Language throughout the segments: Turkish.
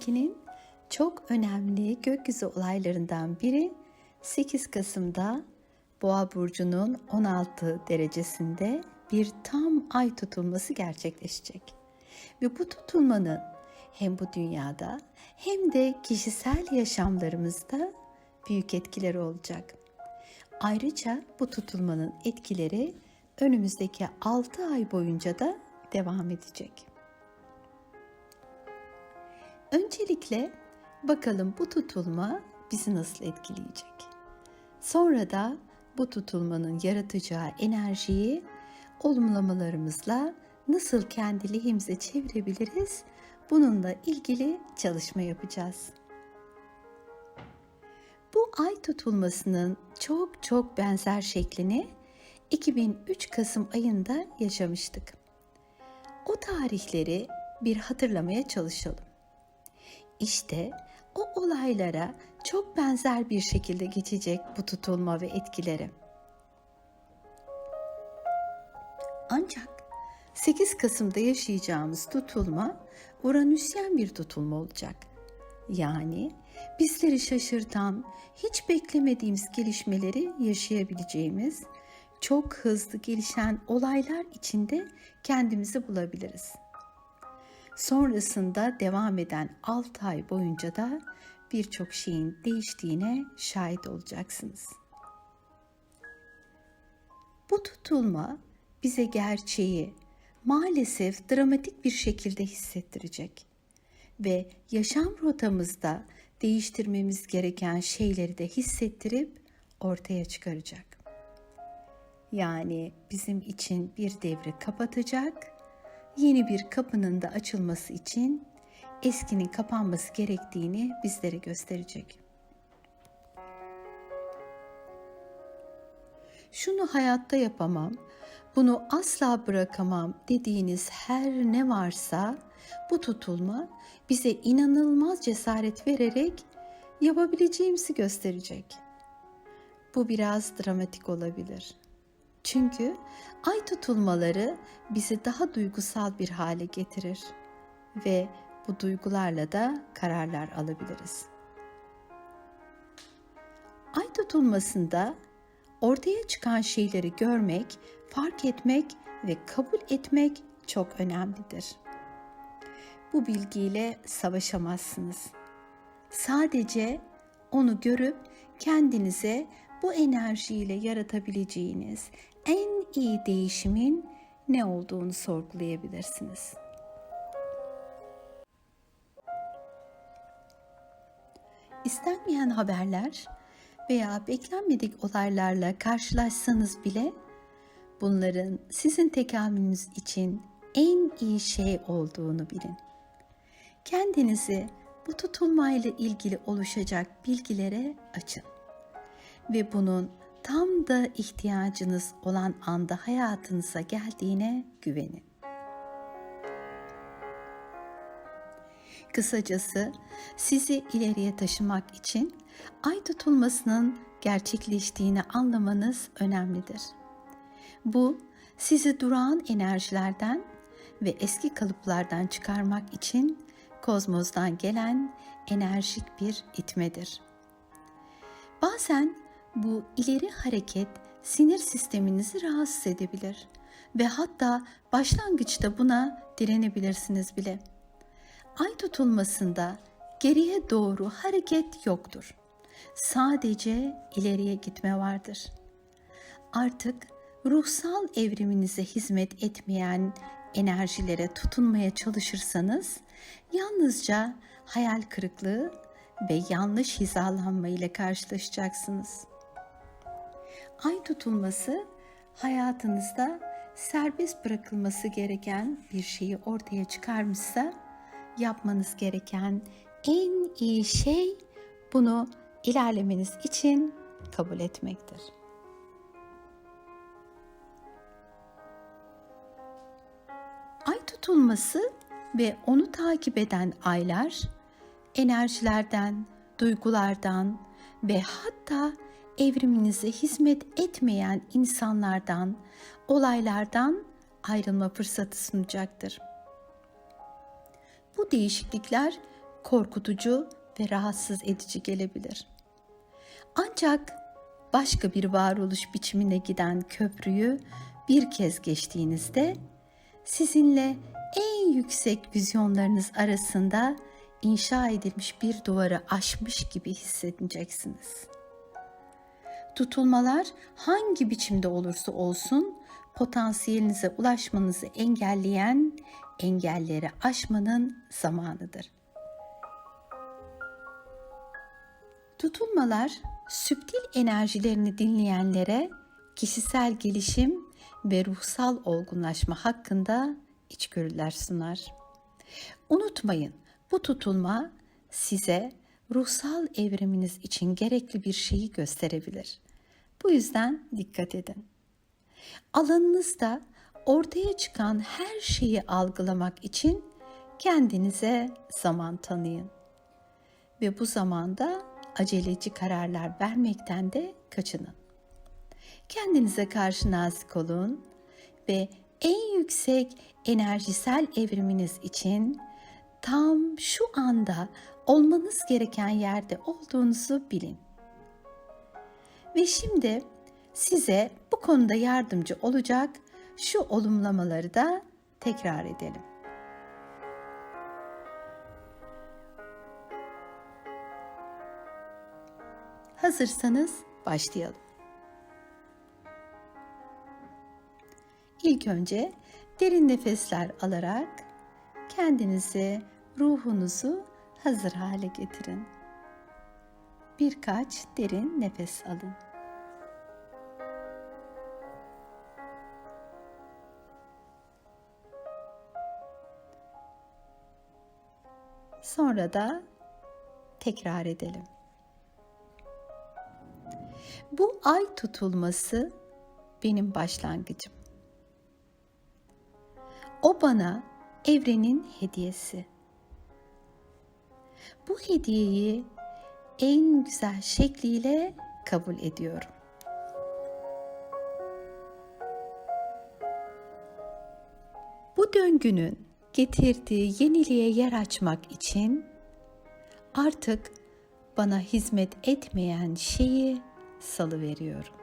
2022'nin çok önemli gökyüzü olaylarından biri 8 Kasım'da Boğa burcunun 16 derecesinde bir tam ay tutulması gerçekleşecek. Ve bu tutulmanın hem bu dünyada hem de kişisel yaşamlarımızda büyük etkileri olacak. Ayrıca bu tutulmanın etkileri önümüzdeki 6 ay boyunca da devam edecek. Öncelikle bakalım bu tutulma bizi nasıl etkileyecek? Sonra da bu tutulmanın yaratacağı enerjiyi olumlamalarımızla nasıl kendi lehimize çevirebiliriz? Bununla ilgili çalışma yapacağız. Bu ay tutulmasının çok çok benzer şeklini 2003 Kasım ayında yaşamıştık. O tarihleri bir hatırlamaya çalışalım. İşte o olaylara çok benzer bir şekilde geçecek bu tutulma ve etkileri. Ancak 8 Kasım'da yaşayacağımız tutulma Uranüsyen bir tutulma olacak. Yani bizleri şaşırtan, hiç beklemediğimiz gelişmeleri yaşayabileceğimiz, çok hızlı gelişen olaylar içinde kendimizi bulabiliriz. Sonrasında devam eden 6 ay boyunca da birçok şeyin değiştiğine şahit olacaksınız. Bu tutulma bize gerçeği maalesef dramatik bir şekilde hissettirecek ve yaşam rotamızda değiştirmemiz gereken şeyleri de hissettirip ortaya çıkaracak. Yani bizim için bir devri kapatacak, yeni bir kapının da açılması için eskinin kapanması gerektiğini bizlere gösterecek. Şunu hayatta yapamam, bunu asla bırakamam dediğiniz her ne varsa bu tutulma bize inanılmaz cesaret vererek yapabileceğimizi gösterecek. Bu biraz dramatik olabilir. Çünkü ay tutulmaları bizi daha duygusal bir hale getirir ve bu duygularla da kararlar alabiliriz. Ay tutulmasında ortaya çıkan şeyleri görmek, fark etmek ve kabul etmek çok önemlidir. Bu bilgiyle savaşamazsınız. Sadece onu görüp kendinize bu enerjiyle yaratabileceğiniz en iyi değişimin ne olduğunu sorgulayabilirsiniz. İstenmeyen haberler veya beklenmedik olaylarla karşılaşsanız bile bunların sizin tekamülünüz için en iyi şey olduğunu bilin. Kendinizi bu tutulmayla ilgili oluşacak bilgilere açın ve bunun tam da ihtiyacınız olan anda hayatınıza geldiğine güvenin. Kısacası sizi ileriye taşımak için ay tutulmasının gerçekleştiğini anlamanız önemlidir. Bu sizi durağan enerjilerden ve eski kalıplardan çıkarmak için kozmosdan gelen enerjik bir itmedir. Bazen bu ileri hareket sinir sisteminizi rahatsız edebilir ve hatta başlangıçta buna direnebilirsiniz bile. Ay tutulmasında geriye doğru hareket yoktur. Sadece ileriye gitme vardır. Artık ruhsal evriminize hizmet etmeyen enerjilere tutunmaya çalışırsanız yalnızca hayal kırıklığı ve yanlış hizalanma ile karşılaşacaksınız. Ay tutulması hayatınızda serbest bırakılması gereken bir şeyi ortaya çıkarmışsa yapmanız gereken en iyi şey bunu ilerlemeniz için kabul etmektir. Ay tutulması ve onu takip eden aylar enerjilerden, duygulardan ve hatta evriminize hizmet etmeyen insanlardan, olaylardan ayrılma fırsatı sunacaktır. Bu değişiklikler korkutucu ve rahatsız edici gelebilir. Ancak başka bir varoluş biçimine giden köprüyü bir kez geçtiğinizde sizinle en yüksek vizyonlarınız arasında inşa edilmiş bir duvarı aşmış gibi hissedeceksiniz. Tutulmalar hangi biçimde olursa olsun potansiyelinize ulaşmanızı engelleyen engelleri aşmanın zamanıdır. Tutulmalar süptil enerjilerini dinleyenlere kişisel gelişim ve ruhsal olgunlaşma hakkında içgörüler sunar. Unutmayın, bu tutulma size ruhsal evriminiz için gerekli bir şeyi gösterebilir. Bu yüzden dikkat edin. Alanınızda ortaya çıkan her şeyi algılamak için kendinize zaman tanıyın. Ve bu zamanda aceleci kararlar vermekten de kaçının. Kendinize karşı nazik olun ve en yüksek enerjisel evriminiz için tam şu anda olmanız gereken yerde olduğunuzu bilin. Ve şimdi size bu konuda yardımcı olacak şu olumlamaları da tekrar edelim. Hazırsanız başlayalım. İlk önce derin nefesler alarak kendinizi, ruhunuzu hazır hale getirin. Birkaç derin nefes alın. Sonra da tekrar edelim. Bu ay tutulması benim başlangıcım. O bana evrenin hediyesi. Bu hediyeyi en güzel şekliyle kabul ediyorum. Bu döngünün getirdiği yeniliğe yer açmak için artık bana hizmet etmeyen şeyi salı veriyorum.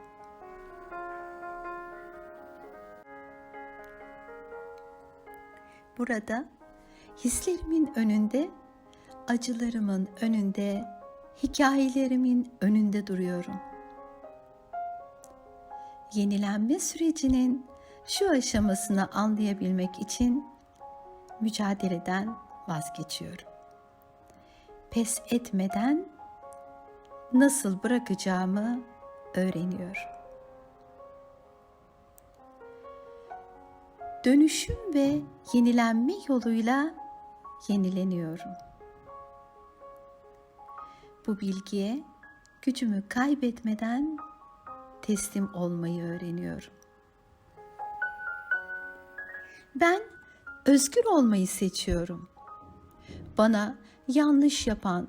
Burada hislerimin önünde, acılarımın önünde, hikayelerimin önünde duruyorum. Yenilenme sürecinin şu aşamasını anlayabilmek için mücadeleden vazgeçiyorum. Pes etmeden nasıl bırakacağımı öğreniyorum. Dönüşüm ve yenilenme yoluyla yenileniyorum. Bu bilgiye gücümü kaybetmeden teslim olmayı öğreniyorum. Ben özgür olmayı seçiyorum. Bana yanlış yapan,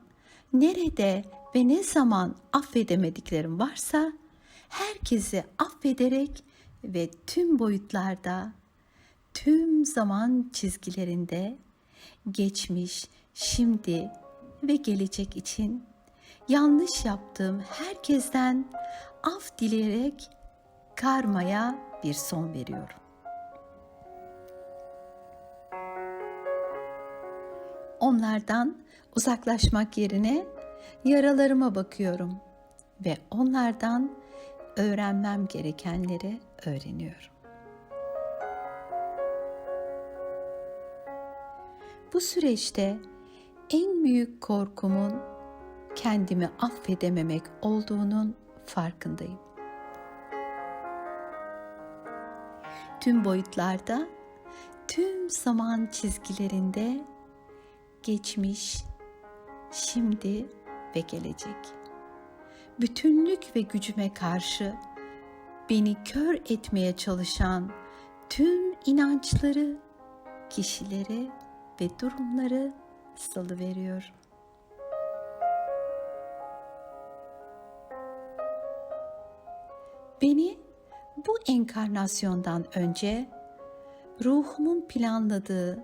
nerede ve ne zaman affedemediklerim varsa herkesi affederek ve tüm boyutlarda, tüm zaman çizgilerinde geçmiş, şimdi ve gelecek için yanlış yaptığım herkesten af dileyerek karmaya bir son veriyorum. Onlardan uzaklaşmak yerine yaralarıma bakıyorum ve onlardan öğrenmem gerekenleri öğreniyorum. Bu süreçte en büyük korkumun kendimi affedememek olduğunun farkındayım. Tüm boyutlarda, tüm zaman çizgilerinde geçmiş, şimdi ve gelecek. Bütünlük ve gücüme karşı beni kör etmeye çalışan tüm inançları, kişileri ve durumları salı Beni bu enkarnasyondan önce ruhumun planladığı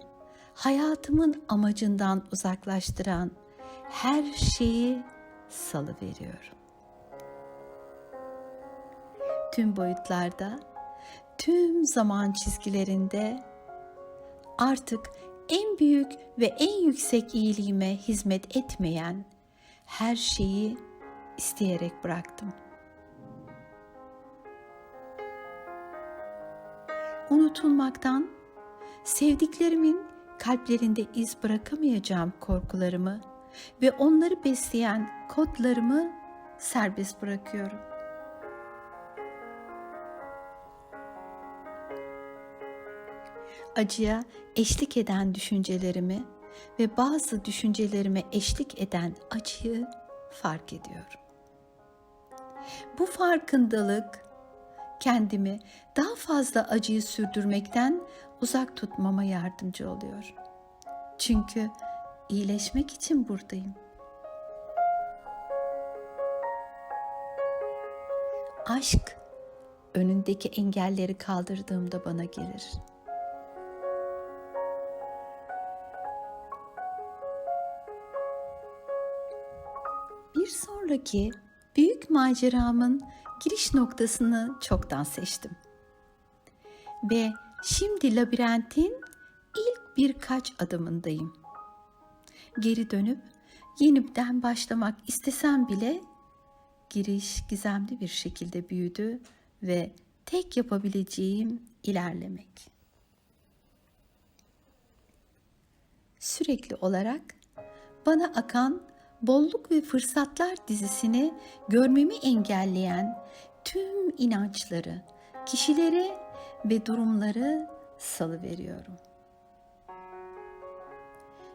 hayatımın amacından uzaklaştıran her şeyi salı veriyorum. Tüm boyutlarda, tüm zaman çizgilerinde artık en büyük ve en yüksek iyiliğime hizmet etmeyen her şeyi isteyerek bıraktım. Unutulmaktan, sevdiklerimin kalplerinde iz bırakamayacağım korkularımı ve onları besleyen kodlarımı serbest bırakıyorum. Acıya eşlik eden düşüncelerimi ve bazı düşüncelerime eşlik eden acıyı fark ediyorum. Bu farkındalık kendimi daha fazla acıyı sürdürmekten uzak tutmama yardımcı oluyor. Çünkü iyileşmek için buradayım. Aşk önündeki engelleri kaldırdığımda bana gelir. Bir sonraki büyük maceramın giriş noktasını çoktan seçtim. Ve şimdi labirentin ilk birkaç adımındayım. Geri dönüp yeniden başlamak istesem bile giriş gizemli bir şekilde büyüdü ve tek yapabileceğim ilerlemek. Sürekli olarak bana akan bolluk ve fırsatlar dizisini görmemi engelleyen tüm inançları, kişileri ve durumları salı veriyorum.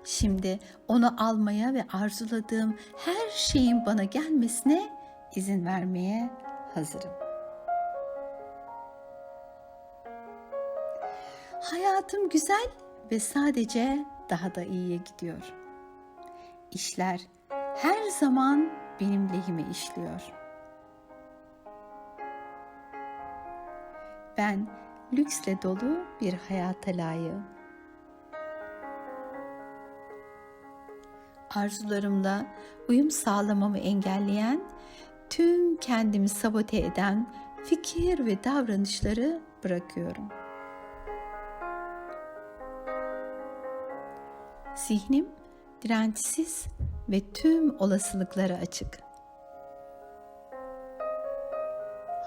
Şimdi onu almaya ve arzuladığım her şeyin bana gelmesine izin vermeye hazırım. Hayatım güzel ve sadece daha da iyiye gidiyor. İşler her zaman benim lehime işliyor. Ben lüksle dolu bir hayata layığım. Arzularımla uyum sağlamamı engelleyen, tüm kendimi sabote eden fikir ve davranışları bırakıyorum. Zihnim dirençsiz ve tüm olasılıklara açık.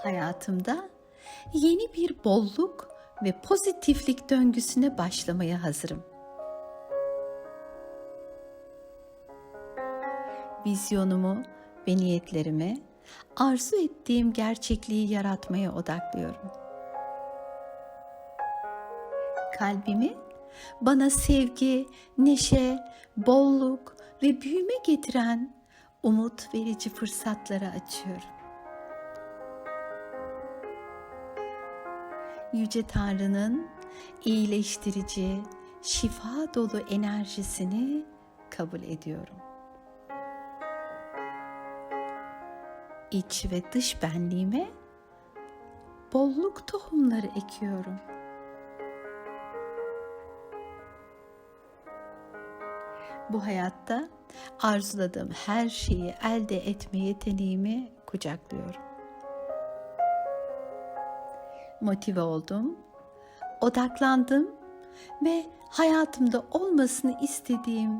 Hayatımda yeni bir bolluk ve pozitiflik döngüsüne başlamaya hazırım. Vizyonumu ve niyetlerimi arzu ettiğim gerçekliği yaratmaya odaklıyorum. Kalbimi bana sevgi, neşe, bolluk ve büyüme getiren umut verici fırsatlara açıyorum. Yüce Tanrı'nın iyileştirici, şifa dolu enerjisini kabul ediyorum. İç ve dış benliğime bolluk tohumları ekiyorum. Bu hayatta arzuladığım her şeyi elde etme yeteneğimi kucaklıyorum. Motive oldum, odaklandım ve hayatımda olmasını istediğim,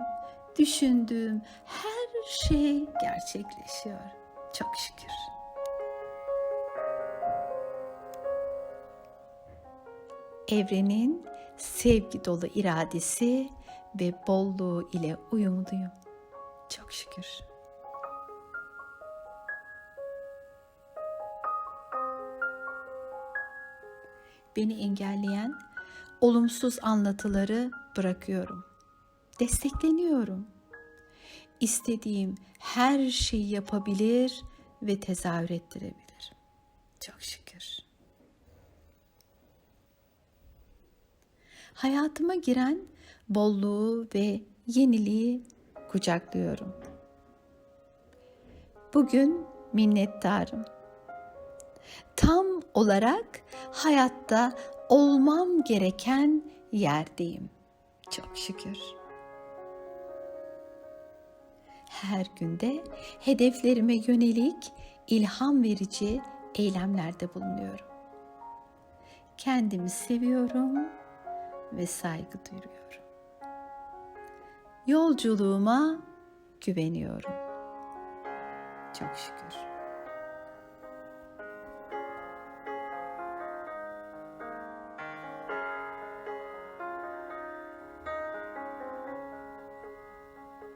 düşündüğüm her şey gerçekleşiyor. Çok şükür. Evrenin sevgi dolu iradesi ve bolluğu ile uyumluyum. Çok şükür. Beni engelleyen olumsuz anlatıları bırakıyorum. Destekleniyorum. İstediğim her şeyi yapabilir ve tezahür ettirebilirim. Çok şükür. Hayatıma giren bolluğu ve yeniliği kucaklıyorum. Bugün minnettarım. Tam olarak hayatta olmam gereken yerdeyim. Çok şükür. Her günde hedeflerime yönelik ilham verici eylemlerde bulunuyorum. Kendimi seviyorum ve saygı duyuyorum. Yolculuğuma güveniyorum. Çok şükür.